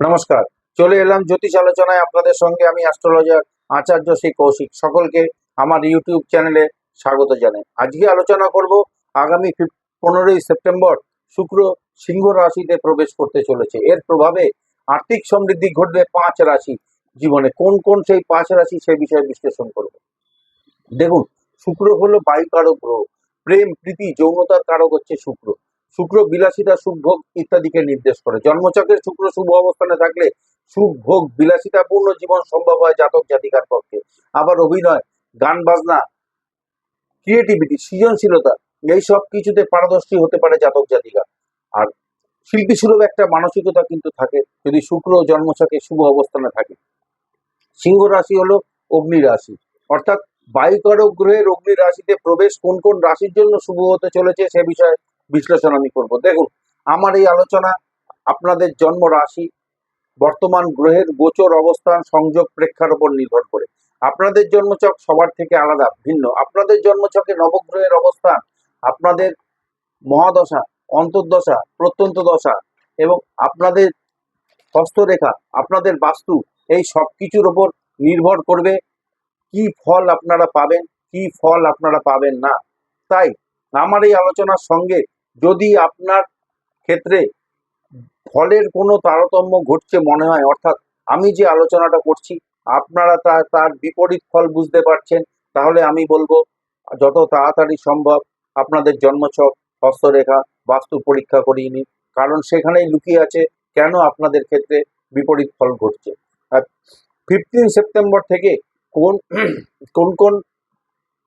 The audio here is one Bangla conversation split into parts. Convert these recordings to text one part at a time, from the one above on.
নমস্কার। চলে এলাম জ্যোতিষ আলোচনায়। আপনাদের সঙ্গে আমি অ্যাস্ট্রোলজার আচার্য শ্রী কৌশিক। সকলকে আমার ইউটিউব চ্যানেলে স্বাগত জানাই। আজকে আলোচনা করব আগামী পনেরোই সেপ্টেম্বর শুক্র সিংহ রাশিতে প্রবেশ করতে চলেছে। এর প্রভাবে আর্থিক সমৃদ্ধি ঘটবে পাঁচ রাশি জীবনে। কোন কোন সেই পাঁচ রাশি সে বিষয়ে বিশ্লেষণ করব। দেখুন, শুক্র হলো বায়ু কারক গ্রহ। প্রেম, প্রীতি, যৌনতার কারক হচ্ছে শুক্র। শুক্র বিলাসিতা সুখ ভোগ ইত্যাদিকে নির্দেশ করে। জন্মচক্রের শুক্র শুভ অবস্থানে থাকলে সুখ ভোগ বিলাসিতাপূর্ণ জীবন সম্ভব হয় জাতক জাতিকার পক্ষে। আবার অভিনয়, গান বাজনা ক্রিয়েটিভিটি সৃজনশীলতা, এই সব কিছুতে পারদর্শী হতে পারে জাতক জাতিকা। আর শিল্পী সুলভ একটা মানসিকতা কিন্তু থাকে যদি শুক্র জন্মছকে শুভ অবস্থানে থাকে। সিংহ রাশি হলো অগ্নি রাশি। অর্থাৎ বায়ুকারক গ্রহের অগ্নি রাশিতে প্রবেশ কোন কোন রাশির জন্য শুভ হতে চলেছে সে বিষয়ে বিশ্লেষণ আমি করব। দেখুন, আমার এই আলোচনা আপনাদের জন্ম রাশি, বর্তমান গ্রহের গোচর অবস্থান, সংযোগ প্রেক্ষার উপর নির্ভর করে। আপনাদের জন্মচক সবার থেকে আলাদা, ভিন্ন। আপনাদের জন্মচকে নবগ্রহের অবস্থান, আপনাদের মহাদশা, অন্তর্দশা প্রত্যন্ত দশা এবং আপনাদের হস্তরেখা, আপনাদের বাস্তু, এই সব কিছুর ওপর নির্ভর করবে কি ফল আপনারা পাবেন, কি ফল আপনারা পাবেন না। তাই, আমার এই আলোচনার সঙ্গে যদি আপনার ক্ষেত্রে ফলের কোনো তারতম্য ঘটছে মনে হয়, অর্থাৎ আমি যে আলোচনাটা করছি, আপনারা তার তার বিপরীত ফল বুঝতে পারছেন, তাহলে আমি বলব, যত তাড়াতাড়ি সম্ভব আপনাদের জন্মছক হস্তরেখা বাস্তু পরীক্ষা করিয়ে নিন। কারণ সেখানেই লুকিয়ে আছে কেন আপনাদের ক্ষেত্রে বিপরীত ফল ঘটছে। আর ফিফটিন সেপ্টেম্বর থেকে কোন কোন কোন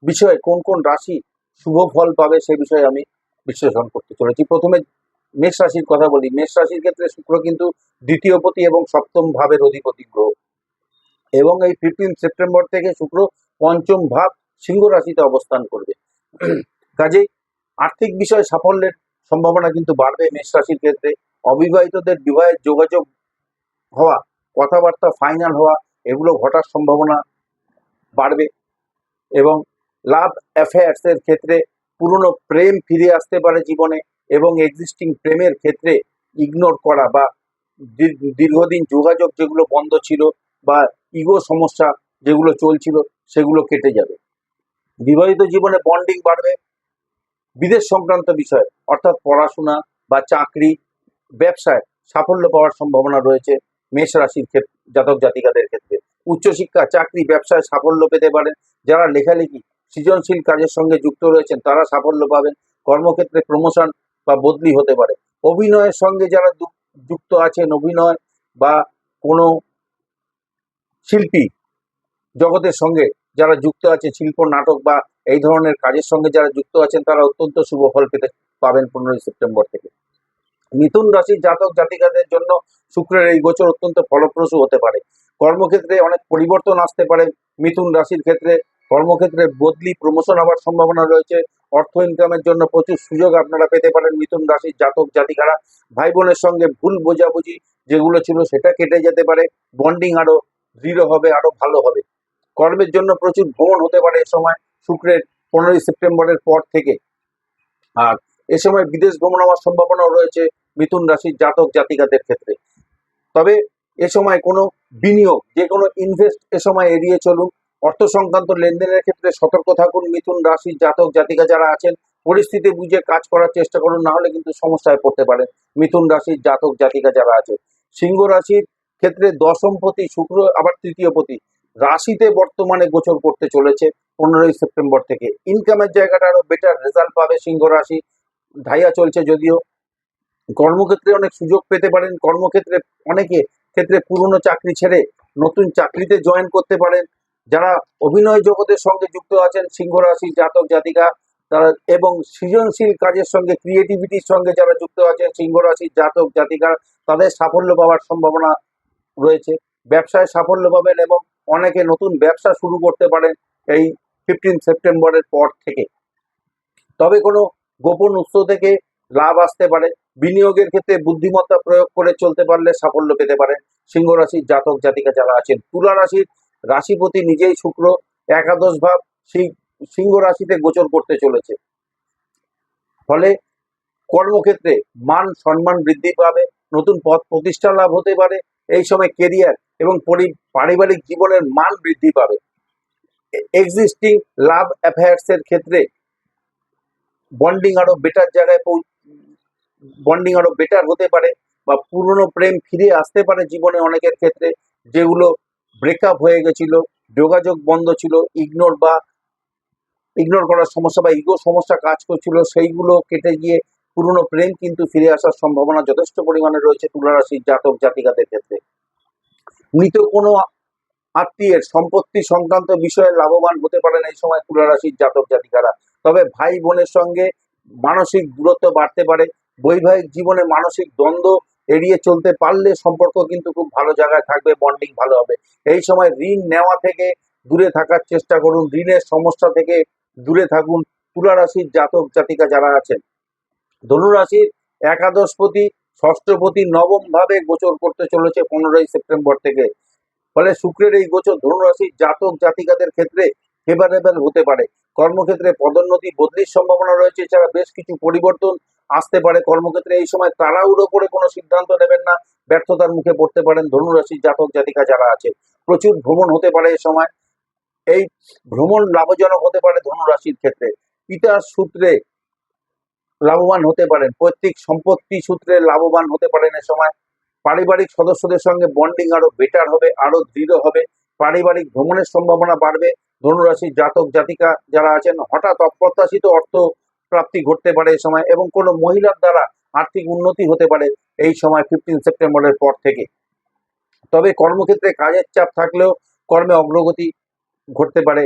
বিষয়ে, কোন কোন রাশি শুভ ফল পাবে সে বিষয়ে আমি বিশ্লেষণ করতে চলেছি। প্রথমে মেষ রাশির কথা বলি। মেষ রাশির ক্ষেত্রে শুক্র কিন্তু দ্বিতীয় পতি এবং সপ্তম ভাবের অধিপতি গ্রহ। এবং এই ফিফটিন সেপ্টেম্বর থেকে শুক্র পঞ্চম ভাব সিংহ রাশিতে অবস্থান করবে। কাজেই আর্থিক বিষয়ে সাফল্যের সম্ভাবনা কিন্তু বাড়বে মেষ রাশির ক্ষেত্রে। অবিবাহিতদের বিবাহের যোগাযোগ হওয়া, কথাবার্তা ফাইনাল হওয়া, এগুলো ঘটার সম্ভাবনা বাড়বে। এবং লাভ অ্যাফেয়ার্স এর ক্ষেত্রে পুরনো প্রেম ফিরে আসতে পারে জীবনে এবং এক্সিস্টিং প্রেমের ক্ষেত্রে ইগনোর করা বা দীর- দীর্ঘদিন যোগাযোগ যেগুলো বন্ধ ছিল বা ইগো সমস্যা যেগুলো চলছিল সেগুলো কেটে যাবে। বিবাহিত জীবনে বন্ডিং বাড়বে। বিদেশ সংক্রান্ত বিষয়, অর্থাৎ পড়াশোনা বা চাকরি, ব্যবসায় সাফল্য পাওয়ার সম্ভাবনা রয়েছে মেষ রাশির ক্ষেত্রে জাতক জাতিকাদের ক্ষেত্রে। উচ্চশিক্ষা, চাকরি, ব্যবসায় সাফল্য পেতে পারেন যারা লেখালেখি সৃজনশীল কাজের সঙ্গে যুক্ত রয়েছেন, তারা সাফল্য পাবেন। কর্মক্ষেত্রে প্রমোশন বা বদলি হতে পারে। অভিনয়ের সঙ্গে যারা যুক্ত আছেন, অভিনয় বা কোনো শিল্পী জগতের সঙ্গে যারা যুক্ত আছে শিল্প, নাটক বা এই ধরনের কাজের সঙ্গে যারা যুক্ত আছেন, তারা অত্যন্ত শুভ ফল পেতে পাবেন পনেরোই সেপ্টেম্বর থেকে। মিথুন রাশির জাতক জাতিকাদের জন্য শুক্রের এই গোচর অত্যন্ত ফলপ্রসূ হতে পারে। কর্মক্ষেত্রে অনেক পরিবর্তন আসতে পারে। মিথুন রাশির ক্ষেত্রে কর্মক্ষেত্রে বদলি প্রমোশন হওয়ার সম্ভাবনা রয়েছে। অর্থ ইনকামের জন্য প্রচুর সুযোগ আপনারা পেতে পারেন মিথুন রাশির জাতক, জাতিকারা। ভাই বোনের সঙ্গে ভুল বোঝাবুঝি যেগুলো ছিল সেটা কেটে যেতে পারে। বন্ডিং আরও দৃঢ় হবে, আরও ভালো হবে। কর্মের জন্য প্রচুর ভ্রমণ হতে পারে এ সময়, শুক্রের পনেরোই সেপ্টেম্বরের পর থেকে। আর এ সময় বিদেশ ভ্রমণ হওয়ার সম্ভাবনাও রয়েছে মিথুন রাশির জাতক, জাতিকাদের ক্ষেত্রে। তবে এ সময় কোনো বিনিয়োগ যে কোনো ইনভেস্ট এ সময় এড়িয়ে চলুন। অর্থ সংক্রান্ত লেনদেনের ক্ষেত্রে সতর্ক থাকুন, মিথুন রাশির জাতক, জাতিকা যারা আছেন, পরিস্থিতি বুঝে কাজ করার চেষ্টা করুন না হলে কিন্তু সমস্যায় পড়তে পারেন মিথুন রাশির জাতক, জাতিকা যারা আছে। সিংহ রাশির ক্ষেত্রে দশম দশমপতি শুক্র আবার তৃতীয় তৃতীয়পতি রাশিতে বর্তমানে গোচর করতে চলেছে পনেরোই সেপ্টেম্বর থেকে। ইনকামের জায়গাটা আরও বেটার রেজাল্ট পাবে সিংহ রাশি। ধাইয়া চলছে যদিও। কর্মক্ষেত্রে অনেক সুযোগ পেতে পারেন। কর্মক্ষেত্রে অনেকে ক্ষেত্রে পুরনো চাকরি ছেড়ে নতুন চাকরিতে জয়েন করতে পারেন। যারা অভিনয় জগতের সঙ্গে যুক্ত আছেন সিংহ রাশি জাতক, জাতিকা, তারা এবং সৃজনশীল কাজের সঙ্গে ক্রিয়েটিভিটির সঙ্গে যারা যুক্ত আছেন সিংহ রাশির জাতক, জাতিকা, তাদের সাফল্য পাওয়ার সম্ভাবনা রয়েছে। ব্যবসায় সাফল্য পাবেন এবং অনেকে নতুন ব্যবসা শুরু করতে পারেন এই ফিফটিন সেপ্টেম্বরের পর থেকে। তবে কোনো গোপন উৎস থেকে লাভ আসতে পারে। বিনিয়োগের ক্ষেত্রে বুদ্ধিমত্তা প্রয়োগ করে চলতে পারলে সাফল্য পেতে পারেন সিংহ রাশির জাতক, জাতিকা যারা আছেন। তুলা রাশির রাশিপতি নিজেই শুক্র, একাদশ ভাব সিংহ রাশিতে গোচর করতে চলেছে। ফলে কর্মক্ষেত্রে মান সম্মান বৃদ্ধি পাবে, নতুন পথ প্রতিষ্ঠা লাভ হতে পারে, এই সময় কেরিয়ার এবং পরি- পারিবারিক জীবনের মান বৃদ্ধি পাবে। এক্সিস্টিং লাভ অ্যাফেয়ার্স এর ক্ষেত্রে বন্ডিং আরও বেটার জায়গায় বন্ডিং আরও বেটার হতে পারে বা পুরনো প্রেম ফিরে আসতে পারে জীবনে অনেকের ক্ষেত্রে, যেগুলো ব্রেকআপ হয়ে গেছিল, যোগাযোগ বন্ধ ছিল ইগনোর বা ইগনোর করার সমস্যা বা ইগো সমস্যা কাজ করছিল, সেইগুলো কেটে গিয়ে পুরনো প্রেম কিন্তু ফিরে আসার সম্ভাবনা যথেষ্ট পরিমাণে রয়েছে তুলা রাশির জাতক জাতিকাদের ক্ষেত্রে। মৃত কোনো আত্মীয়ের সম্পত্তি সংক্রান্ত বিষয়ে লাভবান হতে পারেন এই সময় তুলা রাশির জাতক জাতিকারা। তবে ভাই বোনের সঙ্গে মানসিক দূরত্ব বাড়তে পারে, বৈবাহিক জীবনে মানসিক দ্বন্দ্ব এড়িয়ে চলতে পারলে সম্পর্ক কিন্তু খুব ভালো জায়গায় থাকবে বন্ডিং ভালো হবে। এই সময় ঋণ নেওয়া থেকে দূরে থাকার চেষ্টা করুন, ঋণের সমস্যা থেকে দূরে থাকুন, তুলা রাশির জাতক জাতিকা যারা আছেন। ধনুরাশির একাদশপতি, ষষ্ঠপতি নবম ভাবে গোচর করতে চলেছে পনেরোই সেপ্টেম্বর থেকে। ফলে শুক্রের এই গোচর ধনুরাশির জাতক জাতিকাদের ক্ষেত্রে ফেভারেবল হতে পারে। কর্মক্ষেত্রে পদোন্নতি বদলির সম্ভাবনা রয়েছে, এছাড়া বেশ কিছু পরিবর্তন আসতে পারে কর্মক্ষেত্রে, এই সময় তাড়াহুড়ো করে কোনো সিদ্ধান্ত নেবেন না। ব্যর্থতার মুখে পড়তে পারেন ধনুরাশির জাতক জাতিকা যারা আছে। প্রচুর ভ্রমণ হতে পারে এই সময়। এই ভ্রমণ লাভজনক হতে পারে ধনুরাশির ক্ষেত্রে। পিতার সূত্রে লাভবান হতে পারেন। পৈতৃক সম্পত্তি সূত্রে লাভবান হতে পারেন এ সময়। পারিবারিক সদস্যদের সঙ্গে বন্ডিং আরও বেটার হবে, আরও দৃঢ় হবে। পারিবারিক ভ্রমণের সম্ভাবনা বাড়বে। ধনুরাশির জাতক জাতিকা যারা আছেন হঠাৎ অপ্রত্যাশিত অর্থ প্রাপ্তি ঘটতে পারে এই সময় এবং কোনো মহিলার দ্বারা আর্থিক উন্নতি হতে পারে এই সময় ফিফটিন সেপ্টেম্বরের পর থেকে। তবে কর্মক্ষেত্রে কাজের চাপ থাকলেও কর্মে অগ্রগতি ঘটতে পারে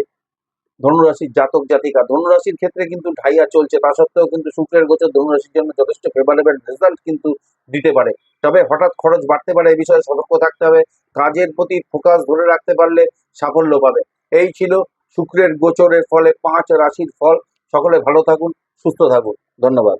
ধনুরাশির জাতক জাতিকা। ধনুরাশির ক্ষেত্রে কিন্তু ঢাইয়া চলছে, তা সত্ত্বেও কিন্তু শুক্রের গোচর ধনুরাশির জন্য যথেষ্ট ফেভারেবল রেজাল্ট কিন্তু দিতে পারে। তবে হঠাৎ খরচ বাড়তে পারে এই বিষয়ে সতর্ক থাকতে হবে। কাজের প্রতি ফোকাস ধরে রাখতে পারলে সাফল্য পাবে। এই ছিল শুক্রের গোচরের ফলে পাঁচ রাশির ফল। সকলে ভালো থাকুন। সুস্থ থাকুন। ধন্যবাদ।